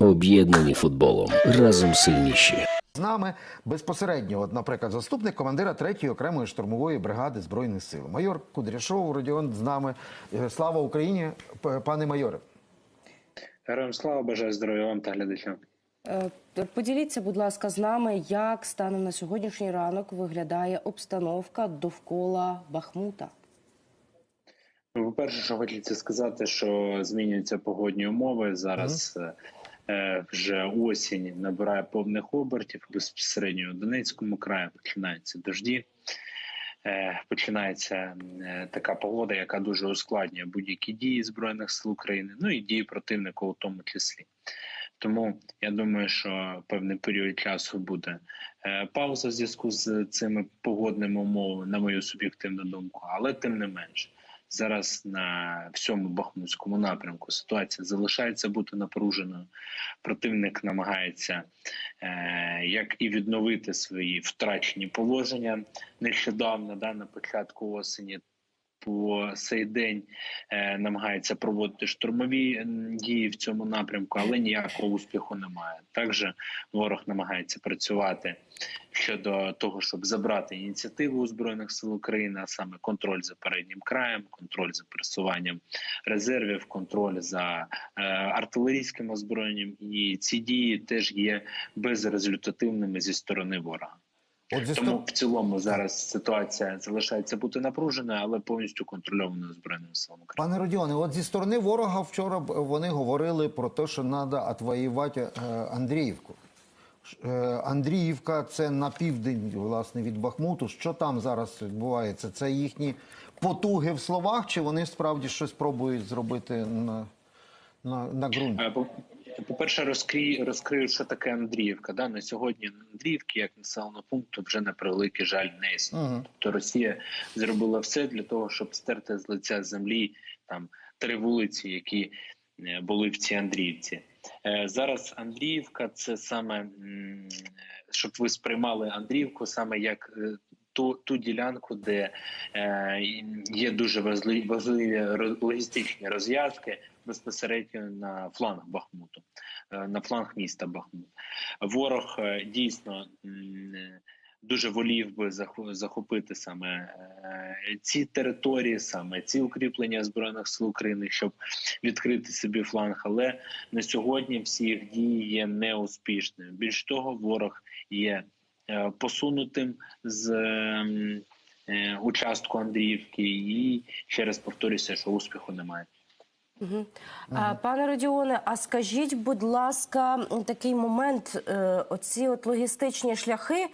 Об'єднані футболом. Разом сильніші. З нами безпосередньо, от, наприклад, заступник командира 3-ї окремої штурмової бригади збройних сил. Майор Кудряшов Родіон з нами. Е, Слава Україні, пане майоре. Героям слава, бажаю здоров'я вам та глядачам. Е, Поділіться, будь ласка, з нами, як станом на сьогоднішній ранок виглядає обстановка довкола Бахмута. Ну, по-перше, що хочеться сказати, що змінюються погодні умови. Зараз е, вже осінь набирає повних обертів. Безпосередньо у Донецькому краї починаються дожді. Е, починається е, така погода, яка дуже ускладнює будь-які дії збройних сил України, ну і дії противника у тому числі. Тому я думаю, що певний період часу буде е, пауза в зв'язку з цими погодними умовами, на мою суб'єктивну думку, але тим не менше. Зараз на всьому бахмутському напрямку ситуація залишається бути напруженою. Противник намагається е, як і відновити свої втрачені положення нещодавно, да, на початку осені. По цей день е, намагається проводити штурмові дії в цьому напрямку, але ніякого успіху немає. Також ворог намагається працювати щодо того, щоб забрати ініціативу у збройних сил України, а саме контроль за переднім краєм, контроль за пересуванням резервів, контроль за е, артилерійським озброєнням. І ці дії теж є безрезультативними зі сторони ворога. От Тому в цілому зараз ситуація залишається бути напруженою, але повністю контрольованою збройними силами. Пане Родіоне, от зі сторони ворога вчора вони говорили про те, що треба відвоювати е, Андріївку. Е, Андріївка це на південь власне від Бахмуту. Що там зараз відбувається? Це їхні потуги в словах, чи вони справді щось пробують зробити на, на, на ґрунті? По- По-перше, розкрию, розкрию, що таке Андріївка. Да? На сьогодні Андріївки, як населеного пункту, вже на превеликий жаль не існує. Мгм. Тобто Росія зробила все для того, щоб стерти з лиця землі там три вулиці, які е, були в цій Андріївці. Е, Зараз Андріївка це саме щоб ви сприймали Андріївку саме як е, ту, ту ділянку, де е, є дуже важливі, важливі логістичні розв'язки безпосередньо на фланг Бахмуту, е, на фланг міста Бахмут. Ворог е, дійсно дуже волів би захо- захопити саме е, ці території, саме ці укріплення збройних сил України, щоб відкрити собі фланг. Але на сьогодні всі їх дії є неуспішними. Більш того, ворог є посунутим з ем, е, участку Андріївки, і ще раз повторюся, що успіху немає. Угу. А, пане Родіоне, а скажіть, будь ласка, такий момент: е, оці от логістичні шляхи.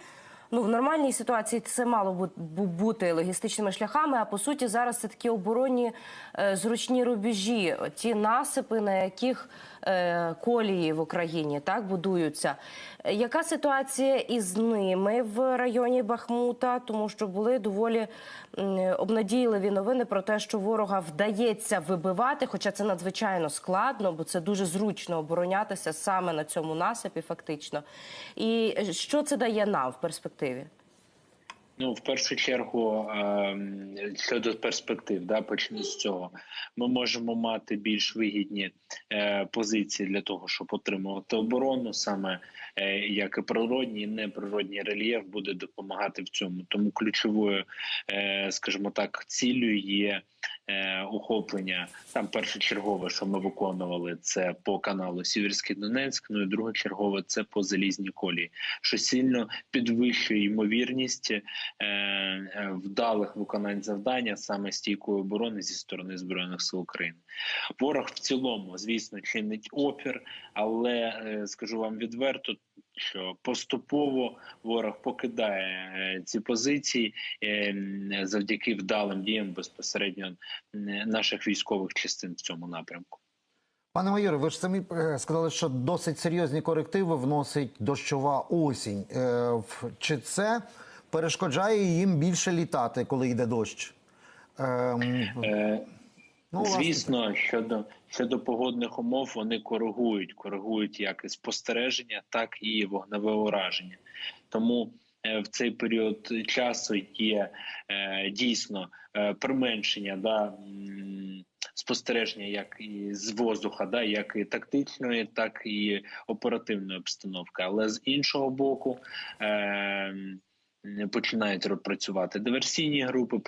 Ну, в нормальній ситуації це мало бу- бу- бути логістичними шляхами. А по суті, зараз це такі оборонні е, зручні рубежі, ті насипи, на яких е, колії в Україні так будуються. Е, Яка ситуація із ними в районі Бахмута? Тому що були доволі обнадійливі новини про те, що ворога вдається вибивати, хоча це надзвичайно складно, бо це дуже зручно оборонятися саме на цьому насипі, фактично. І що це дає нам в перспективі? Ну, в першу чергу, ем, щодо перспектив, да, почну з цього. Ми можемо мати більш вигідні е, позиції для того, щоб отримувати оборону, саме е, як і природній, і неприродній рельєф буде допомагати в цьому. Тому ключовою, е, скажімо так, ціллю є е, охоплення. Там першочергове, що ми виконували, це по каналу Сіверський Донецьк. Ну і другочергове це по залізній колії, що сильно підвищує ймовірність е, е, вдалих виконань завдання саме стійкої оборони зі сторони збройних сил України. Ворог в цілому, звісно, чинить опір, але е, скажу вам відверто. Що поступово ворог покидає е, ці позиції е, завдяки вдалим діям безпосередньо наших військових частин в цьому напрямку. Пане майоре, ви ж самі е, сказали, що досить серйозні корективи вносить дощова осінь. Чи це перешкоджає їм більше літати, коли йде дощ? Ем, Е, ну, Звісно, щодо щодо погодних умов вони коригують, коригують як і спостереження, так і вогневе ураження. Тому е, в цей період часу є е, дійсно е, применшення да, спостереження як і з воздуха, да, як і тактичної, так і оперативної обстановки. Але з іншого боку. Е, Починають працювати диверсійні групи,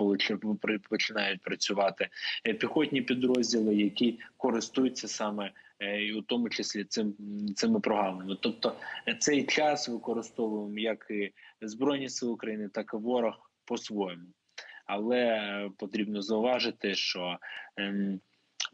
починають працювати е, піхотні підрозділи, які користуються саме е, і у тому числі цим цими програмами. Тобто е, цей час використовуємо як і збройні сили України, так і ворог по-своєму. Але потрібно зауважити, що ем,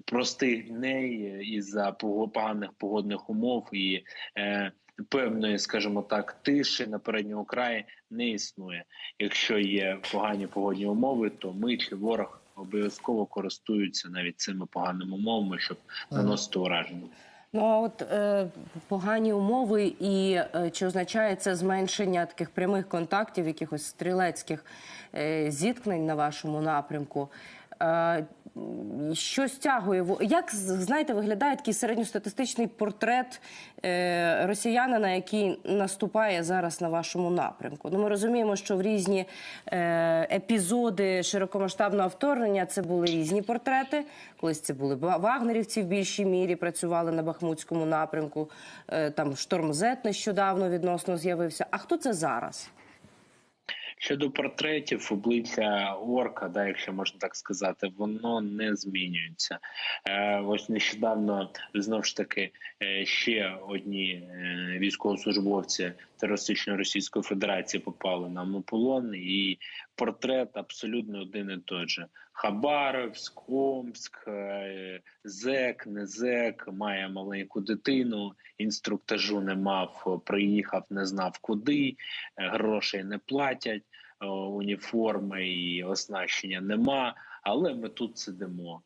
простих дней із-за поганих погодних умов і е, певної, скажімо так, тиші на передньому краї не існує. Якщо є погані погодні умови, то ми чи ворог обов'язково користуються навіть цими поганими умовами, щоб наносити ураження. Ну а от е, погані умови, і е, чи означає це зменшення таких прямих контактів, якихось стрілецьких е, зіткнень на вашому напрямку? Е, що стягує як знаєте, виглядає такий середньостатистичний портрет е, росіянина, який наступає зараз на вашому напрямку? Ну, ми розуміємо, що в різні е, епізоди широкомасштабного вторгнення це були різні портрети. Колись це були ва- вагнерівці в більшій мірі працювали на Бахмутському напрямку. Там шторм Зет нещодавно відносно з'явився. А хто це зараз? Щодо портретів, обличчя орка, да, якщо можна так сказати, воно не змінюється. Е, ось нещодавно знову ж таки е, ще одні е, військовослужбовці терористичної Російської Федерації попали нам у полон, і портрет абсолютно один і той же: Хабаровськ, Омськ, е, зек, не зек, має маленьку дитину, інструктажу не мав, приїхав, не знав куди, е, грошей не платять, е, уніформи і оснащення нема. Але ми тут сидимо.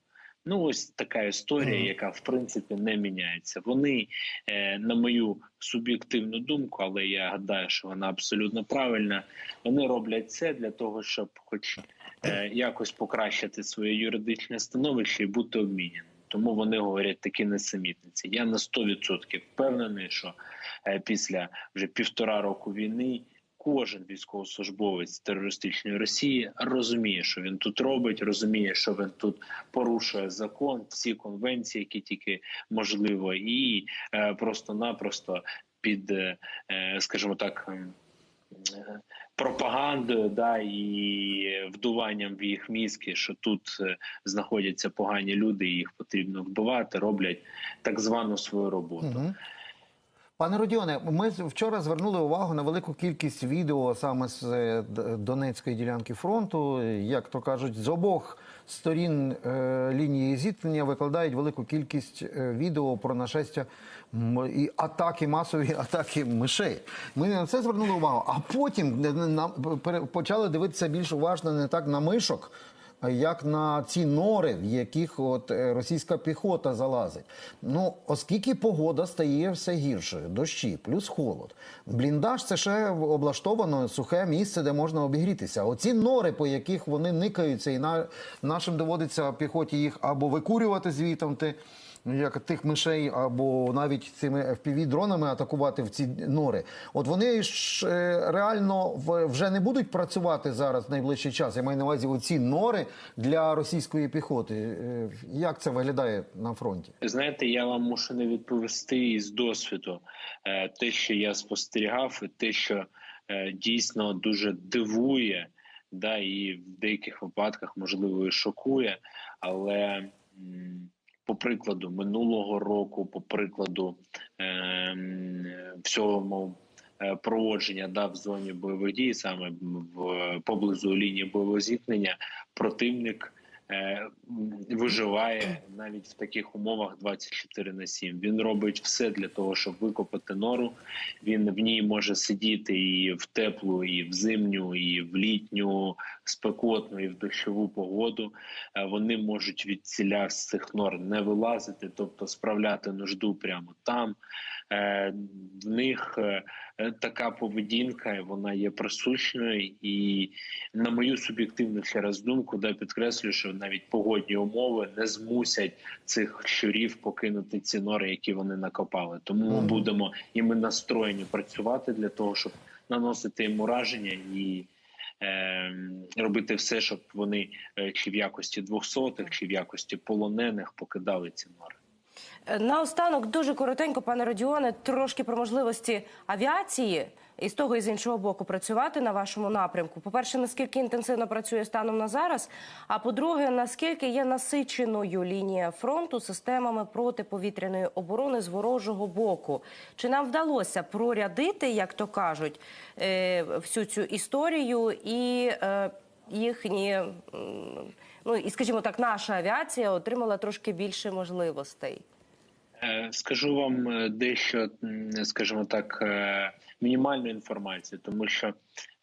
Ну, ось така історія, яка в принципі не міняється. Вони, е, на мою суб'єктивну думку, але я гадаю, що вона абсолютно правильна. Вони роблять це для того, щоб, хоч е, якось покращити своє юридичне становище і бути обміняним. Тому вони говорять такі несамітниці. Я на 100% впевнений, що е, після вже півтора року війни кожен військовослужбовець терористичної Росії розуміє, що він тут робить, розуміє, що він тут порушує закон, всі конвенції, які тільки можливо, і е, просто-напросто під, е, е, скажімо так. е, Пропагандою да і вдуванням в їх мізки, що тут е, знаходяться погані люди, і їх потрібно вбивати, роблять так звану свою роботу. Мгм. Пане Родіоне, ми вчора звернули увагу на велику кількість відео саме з е, Донецької ділянки фронту. Як то кажуть, з обох сторін е, лінії зіткнення викладають велику кількість е, відео про нашестя і атаки, масові атаки мишей. Ми на це звернули увагу. А потім почали дивитися більш уважно не так на мишок як на ці нори, в яких от е, російська піхота залазить. Ну, оскільки погода стає все гіршою, дощі, плюс холод. Бліндаж це ще облаштовано сухе місце, де можна обігрітися. Оці нори, по яких вони никаються, і на, нашим доводиться піхоті їх або викурювати звітом. Як тих мишей, або навіть цими FPV-дронами атакувати в ці нори. От вони ж е, реально вже не будуть працювати зараз в найближчий час. Я маю на увазі оці нори для російської піхоти. Е, Як це виглядає на фронті? Знаєте, я вам мушу не відповісти із досвіду. Е, Те, що я спостерігав, і те, що дійсно дуже дивує, да, і в деяких випадках можливо і шокує. Але по прикладу минулого року, по прикладу е, м, всього е, проводження да, в зоні бойових дій, саме в поблизу лінії бойового зіткнення, противник е, виживає навіть в таких умовах 24 на 7. Він робить все для того, щоб викопати нору. Він в ній може сидіти і в теплу, і в зимню, і в літню, спекотну, і в дощову погоду. Е, Вони можуть від ціля з цих нор не вилазити, тобто справляти нужду прямо там. Е, В них е, е, така поведінка, вона є присущною, і на мою суб'єктивну ще раз думку, да підкреслю, що навіть погодні умови не змусять цих щурів покинути ці нори, які вони накопали. Тому ми будемо і ми настроєні працювати для того, щоб наносити їм ураження і е, робити все, щоб вони е, чи в якості двохсотих, чи в якості полонених покидали ці нори. Е, Наостанок дуже коротенько, пане Родіоне, трошки про можливості авіації і з того і з іншого боку працювати на вашому напрямку. По-перше, наскільки інтенсивно працює станом на зараз. А по-друге, наскільки є насиченою лінія фронту системами протиповітряної оборони з ворожого боку? Чи нам вдалося прорядити, як то кажуть, е, всю цю історію і е, їхні. Ну і скажімо так, наша авіація отримала трошки більше можливостей. Е, Скажу вам дещо, скажімо так, мінімальну інформацію, тому що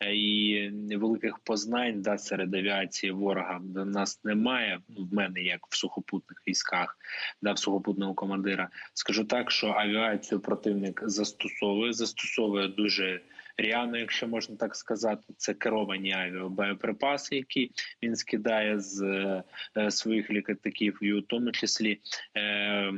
е, і великих познань да, серед авіації ворога до нас немає. Ну, в мене як в сухопутних військах, да, в сухопутного командира. Скажу так, що авіацію противник застосовує, застосовує дуже ряно, якщо можна так сказати. Це керовані авіабоєприпаси, які він скидає з е, своїх літаків, і у тому числі. Е,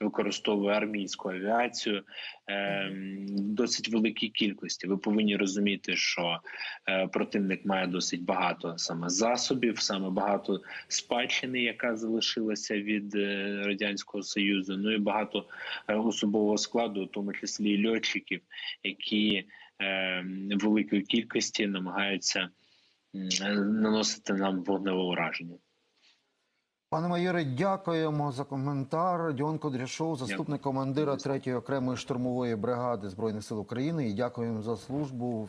використовує армійську авіацію е, досить великій кількості. Ви повинні розуміти, що е, противник має досить багато саме засобів, саме багато спадщини, яка залишилася від е, радянського союзу. Ну і багато е, особового складу, у тому числі льотчиків, які е, в великій кількості намагаються наносити нам вогневе ураження. Пане майоре, дякуємо за коментар. Діон Кодряшов, заступник командира 3-ї окремої штурмової бригади Збройних сил України. І дякуємо за службу.